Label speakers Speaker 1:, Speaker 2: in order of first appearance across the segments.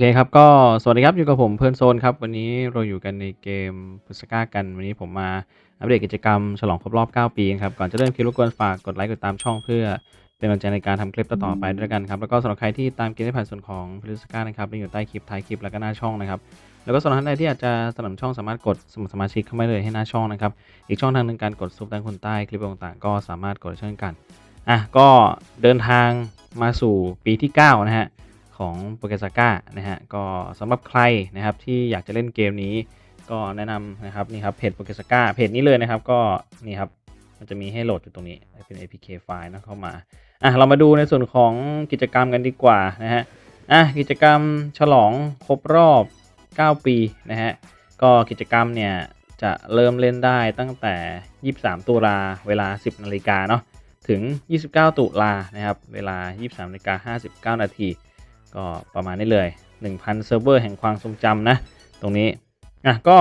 Speaker 1: อเคครับก็สวัสดีครับอยู่กับผมเพื่อนโซนครับ วันนี้เราอยู่กันในเกมพุสก้ากัน วันนี้ผมมาอัปเดตกิจกรรมฉลองครบรอบ 9 ปีครับ ก่อนจะเริ่มคลิปรบกวนฝากกดไลค์กดตามช่องเพื่อเป็นกำลังใจในการทำคลิปต่อๆไปด้วยกันครับ แล้วก็สำหรับใครที่ตามเกมได้ผ่านส่วนของพุสก้านะครับอยู่ใต้คลิปท้ายคลิปแล้วก็หน้าช่องนะครับ แล้วก็สำหรับท่านใดที่อยากจะสนับสนุนช่องสามารถกดสมัครสมาชิกเข้ามาเลยให้หน้าช่องนะครับอีกช่องทางหนึ่งการกดซุปด้านคนใต้คลิปต่างๆ ก็สามารถกดเช่นกันอะก็เดินทางมาสู่ปีที่ 9 นะฮะ ของโปเกซาก้านะฮะก็สำหรับใครนะครับที่อยากจะเล่นเกมนี้ก็แนะนำนะครับนี่ครับเพจโปเกซาก้าเพจนี้เลยนะครับก็นี่ครับมันจะมีให้โหลดอยู่ตรงนี้เป็น APK ไฟล์นะเข้ามาอะเรามาดูในส่วนของกิจกรรมกันดีกว่านะฮะอะกิจกรรมฉลองครบรอบ 9 ปีนะฮะก็กิจกรรมเนี่ยจะเริ่มเล่นได้ตั้งแต่ 23 ตุลาเวลา 10 นาฬิกาเนาะถึง 29 ตุลานะครับ เวลา 23นาฬิกา59 นาที ก็ประมาณนี้เลย 1,000 เซิร์ฟเวอร์แห่งความทรงจำนะ ตรงนี้อะก็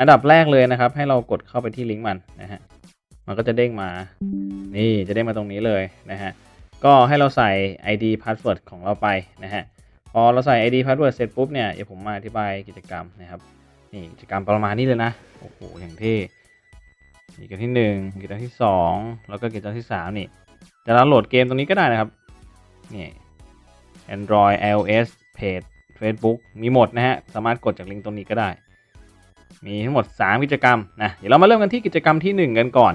Speaker 1: อันดับแรกเลยนะครับ ให้เรากดเข้าไปที่ลิงก์มันนะฮะมันก็จะเด้งมา นี่จะเด้งมาตรงนี้เลยนะฮะก็ให้เราใส่ ID password ของเราไปนะฮะพอเราใส่ ID password เสร็จปุ๊บเนี่ยเดี๋ยวผมมาอธิบายกิจกรรมนะครับนี่กิจกรรมประมาณนี้เลยนะโอ้โหอย่างเท่กิจกรรมที่หนึ่งกิจกรรมที่สองแล้วก็กิจกรรมที่สามนี่จะดาวน์โหลดเกมตรงนี้ก็ได้นะครับนี่ Android iOS Page Facebook มีหมดนะฮะ สามารถกดจากลิงก์ตรงนี้ก็ได้ มีทั้งหมด 3 กิจกรรมนะ เดี๋ยวเรามาเริ่มกันที่กิจกรรมที่ 1 กันก่อน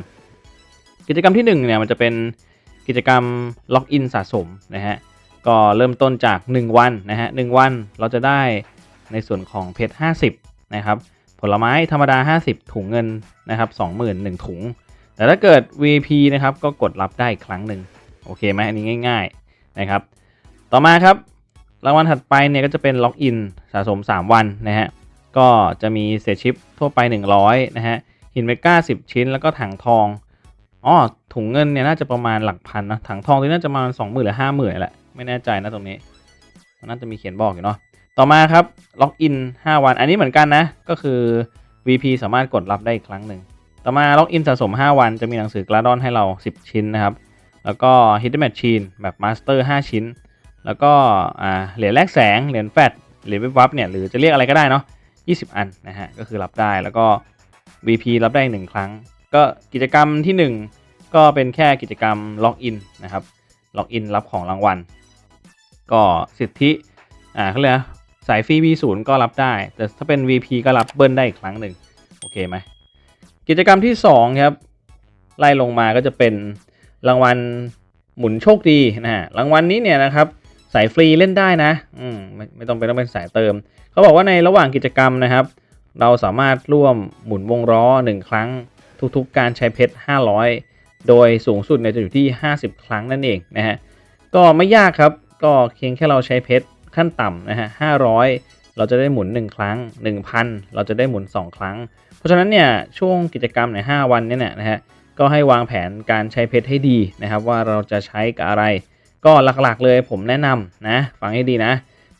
Speaker 1: กิจกรรมที่1เนี่ยมันจะเป็นกิจกรรมล็อกอินสะสมนะฮะ ก็เริ่มต้นจาก 1 วันนะฮะ1วันเราจะได้ในส่วนของเพชร50 นะครับ ผลไม้ธรรมดา 50 ถุงเงินนะครับ20,000 1ถุง แต่ถ้าเกิด VP นะครับก็กดรับได้อีกครั้งหนึ่งโอเคไหมอันนี้ง่าย ๆนะครับ ต่อมาครับ รางวัลถัดไปเนี่ยก็จะเป็นล็อกอินสะสม 3 วันนะฮะ ก็จะมีเศษชิปทั่วไป 100 นะฮะ หินเมก้า 10 ชิ้น แล้วก็ถังทอง อ๋อ ถุงเงินเนี่ยน่าจะประมาณหลักพันนะ ถังทองนี้น่าจะประมาณ20,000หรือ50,000แหละ ไม่แน่ใจนะตรงนี้ มันน่าจะมีเขียนบอกอยู่เนาะ ต่อมาครับ ล็อกอิน 5 วัน อันนี้เหมือนกันนะ ก็คือ VP สามารถกดรับได้อีกครั้งหนึ่ง ต่อมาล็อกอินสะสม 5 วันจะมีหนังสือกราดอนให้เรา 10 ชิ้นนะครับ แล้วก็ Hidden Machine แบบ Master 5 ชิ้น แล้วก็เหรียญแลกแสง เหรียญแฟดเหรียญเวิบวับเนี่ยหรือจะเรียกอะไรก็ได้เนาะ20 อันนะฮะก็คือรับได้แล้วก็ VP รับได้ 1 ครั้ง ก็กิจกรรมที่ 1 ก็เป็นแค่กิจกรรมล็อกอินนะครับล็อกอินรับของรางวัล ก็สิทธิอ่าเขาเรียกสายฟรี V0 ก็รับได้ แต่ถ้าเป็น VP ก็รับเบิ้ลได้อีกครั้งหนึ่งโอเคไหมกิจกรรมที่2ครับไล่ลงมาก็จะเป็นรางวัลหมุนโชคดีนะฮะรางวัลนี้เนี่ยนะครับ สายฟรีเล่นได้นะ อืมไม่ไม่ต้องเป็นต้องเป็นสายเติม เขาบอกว่าในระหว่างกิจกรรมนะครับ เราสามารถร่วมหมุนวงล้อ 1 ครั้งทุกๆ การใช้เพชร 500 โดยสูงสุดเนี่ยจะอยู่ที่ 50 ครั้งนั่นเองนะฮะ ก็ไม่ยากครับ ก็เพียงแค่เราใช้เพชรขั้นต่ำนะฮะ 500 เราจะได้หมุน 1 ครั้ง 1,000 เราจะได้หมุน 2 ครั้ง เพราะฉะนั้นเนี่ยช่วงกิจกรรมใน5วันเนี่ยนะฮะ ก็ให้วางแผนการใช้เพชรให้ดีนะครับว่าเราจะใช้กับอะไร ก็หลักๆเลยผมแนะนำนะฟังให้ดีนะ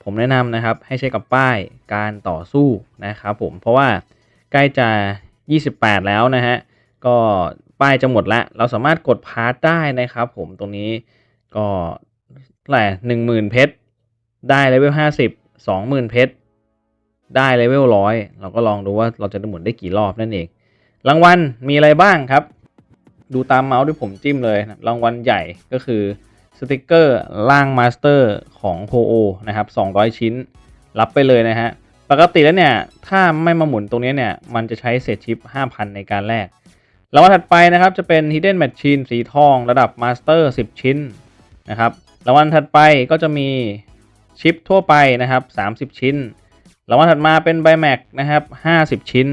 Speaker 1: ผมแนะนำนะครับให้ใช้กับป้ายการต่อสู้นะครับผมเพราะว่าใกล้จะ 28 แล้วนะฮะก็ป้ายจะหมดแล้ว เราสามารถกดพาร์ทได้นะครับผมตรงนี้ก็แหละหนึ่งหมื่นเพชรได้เลเวล50 20,000เพชรได้เลเวลร้อยเราก็ลองดูว่าเราจะหมุนได้กี่รอบนั่นเอง รางวัลมีอะไรบ้างครับ ดูตามเมาส์ที่ผมจิ้มเลยนะรางวัลใหญ่ก็คือ สติกเกอร์ล่างมาสเตอร์ของโ o โอนะครับ200 ชิ้น รับไปเลยนะฮะ ปกติแล้วเนี่ย ถ้าไม่มาหมุนตรงนี้เนี่ย มันจะใช้เศษชิป 5,000 ในการแลกรางวัลถัดไปนะครับ จะเป็น Hidden Machine สีทองระดับมาสเตอร์10 ชิ้นนะครับรางวัลถัดไปก็จะมีชิปทั่วไปนะครับ 30 ชิ้น รางวัลถัดมาเป็นไบแม็กนะครับ 50 ชิ้น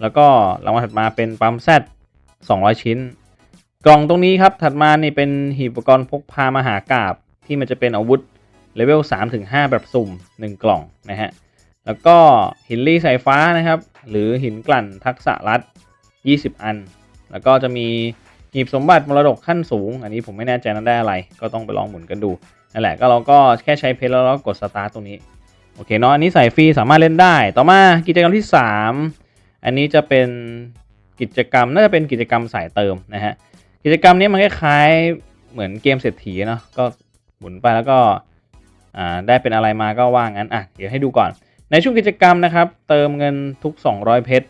Speaker 1: แล้วก็รางวัลถัดมาเป็นปั๊มแซด200 ชิ้น กล่องตรงนี้ครับ ถัดมานี่เป็นหีบอุปกรณ์พกพามหากาบที่มันจะเป็นอาวุธเลเวล3-5แบบสุ่ม 1 กล่องนะฮะ แล้วก็หินลี่สายฟ้านะครับ หรือหินกลั่นทักษะรัด 20 อัน แล้วก็จะมีหีบสมบัติมรดกขั้นสูง อันนี้ผมไม่แน่ใจนั้นได้อะไร ก็ต้องไปลองหมุนกันดูนั่นแหละก็เราก็แค่ใช้เพชรแล้วเราก็กดสตาร์ตตรงนี้ โอเคเนาะอันนี้ใส่ฟรีสามารถเล่นได้ ต่อมากิจกรรมที่ 3 อันนี้จะเป็นกิจกรรมน่าจะเป็นกิจกรรมสายเติมนะฮะ กิจกรรมนี้มันคล้ายๆเหมือนเกมเศรษฐีเนาะก็หมุนไปแล้วก็ได้เป็นอะไรมาก็ว่างั้นอะเดี๋ยวให้ดูก่อน ในช่วงกิจกรรมนะครับ เติมเงินทุก 200 เพชร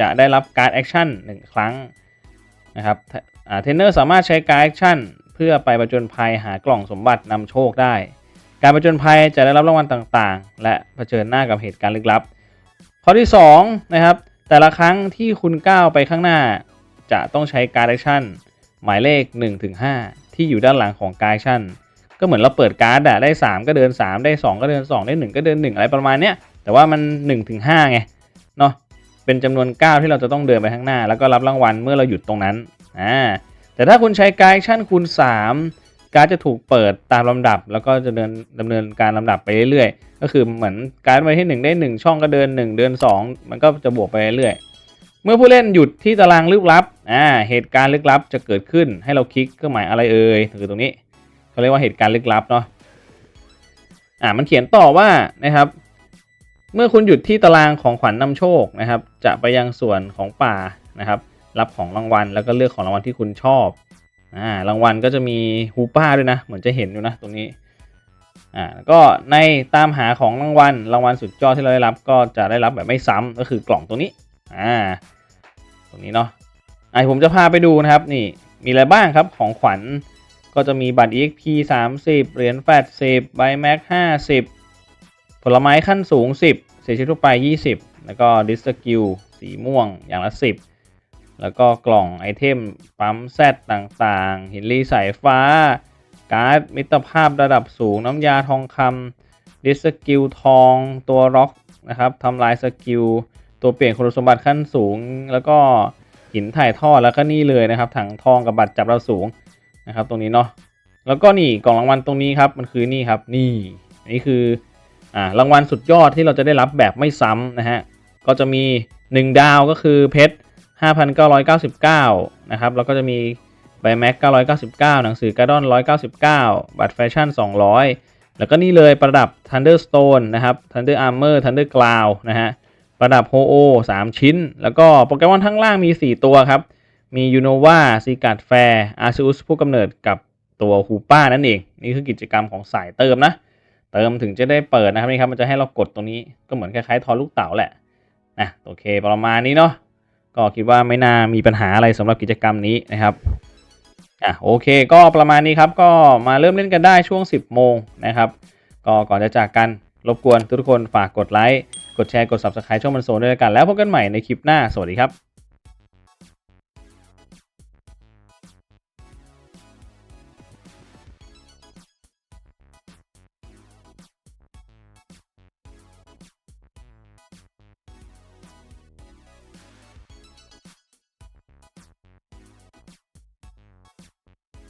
Speaker 1: จะได้รับการ์ดแอคชั่น1ครั้งนะครับเทรนเนอร์สามารถใช้การ์ดแอคชั่นเพื่อไปประจนภัยหากล่องสมบัตินำโชคได้ การประจนภัยจะได้รับรางวัลต่างๆ และเผชิญหน้ากับเหตุการณ์ลึกลับ ข้อที่2นะครับแต่ละครั้งที่คุณก้าวไปข้างหน้าจะต้องใช้การ์ดแอคชั่น หมายเลข 1-5 ที่อยู่ด้านหลังของการ์ดชั่นก็เหมือนเราเปิดการ์ดอะได้ 3 ก็เดิน 3 ได้ 2 ก็เดิน 2 ได้ 1 ก็เดิน 1 อะไรประมาณเนี้ยแต่ว่ามัน1-5ไงเนาะเป็นจำนวนก้าที่เราจะต้องเดินไปข้างหน้า แล้วก็รับรางวัลเมื่อเราหยุดตรงนั้นอ่าแต่ถ้าคุณใช้การ์ดชั่นคูณ 3 การ์ดจะถูกเปิดตามลำดับ แล้วก็จะเดินดำเนินการลำดับไปเรื่อยๆ ก็คือเหมือนการ์ดไปที่ 1 ได้ 1 ช่องก็เดิน 1 เดิน 2 มันก็จะบวกไปเรื่อยๆ เมื่อผู้เล่นหยุดที่ตารางลึกลับ อ่า เหตุการณ์ลึกลับจะเกิดขึ้น ให้เราคลิกเครื่องหมายอะไรเอ่ยคือตรงนี้เขาเรียกว่าเหตุการณ์ลึกลับเนาะ อ่า มันเขียนต่อว่านะครับ เมื่อคุณหยุดที่ตารางของขวัญนำโชคนะครับ จะไปยังส่วนของป่านะครับ รับของรางวัลแล้วก็เลือกของรางวัลที่คุณชอบ อ่า รางวัลก็จะมีฮูป้าด้วยนะ เหมือนจะเห็นอยู่นะตรงนี้ อ่าแล้วก็ในตามหาของรางวัล รางวัลสุดยอดที่เราได้รับ ก็จะได้รับแบบไม่ซ้ำก็คือกล่องตรงนี้ อ่าตรงนี้เนาะไอผมจะพาไปดูนะครับนี่มีอะไรบ้างครับของขวัญก็จะมีบัตร EXP 30 เหรียญแฟด10ใบแม็ก50 ผลไม้ขั้นสูง 10เสียชีวิตทั่วไป 20 แล้วก็ดิสกิลสีม่วงอย่างละ 10 แล้วก็กล่องไอเทมปั๊มแซดต่างๆ หินรีสายฟ้า การ์ดมิตรภาพระดับสูงน้ำยาทองคำดิสกิลทองตัวล็อกนะครับทำลายสกิล ตัวเปลี่ยนคุณสมบัติขั้นสูง แล้วก็หินถ่ายทอดแล้วก็นี่เลยนะครับ ถังทองกับบัตรจับเราสูงนะครับ ตรงนี้เนาะแล้วก็นี่กล่องรางวัลตรงนี้ครับมันคือนี่ครับนี่นี่คืออ่ารางวัลสุดยอดที่เราจะได้รับแบบไม่ซ้ำนะฮะก็จะมี 1 ดาวก็คือเพชร5,999นะครับแล้วก็จะมีใบแม็ก999 หนังสือการ์ดอน 199 บัตรแฟชั่น 200 แล้วก็นี่เลยประดับ Thunderstone นะครับ Thunder Armor Thunder Cloud นะฮะ ระดับโฮโอ3ชิ้น แล้วก็โปเกมอนทั้งล่างมี 4 ตัวครับ มียูโนวาซีการ์ดแฟร์อาร์ซิอุสผู้กำเนิดกับตัวฮูป้านั่นเอง นี่คือกิจกรรมของสายเติมนะ เติมถึงจะได้เปิดนะครับนี่ครับ มันจะให้เรากดตรงนี้ก็เหมือนคล้ายๆทอลูกเต๋าแหละนะโอเคประมาณนี้เนาะก็คิดว่าไม่น่ามีปัญหาอะไรสำหรับกิจกรรมนี้นะครับอะโอเคก็ประมาณนี้ครับก็มาเริ่มเล่นกันได้ช่วง 10 โมงนะครับ ก็ก่อนจะจากกันรบกวนทุกคนฝากกดไลค์ กดแชร์กด subscribe ช่องมันโซนด้วยกันแล้วพบกันใหม่ในคลิปหน้าสวัสดีครับ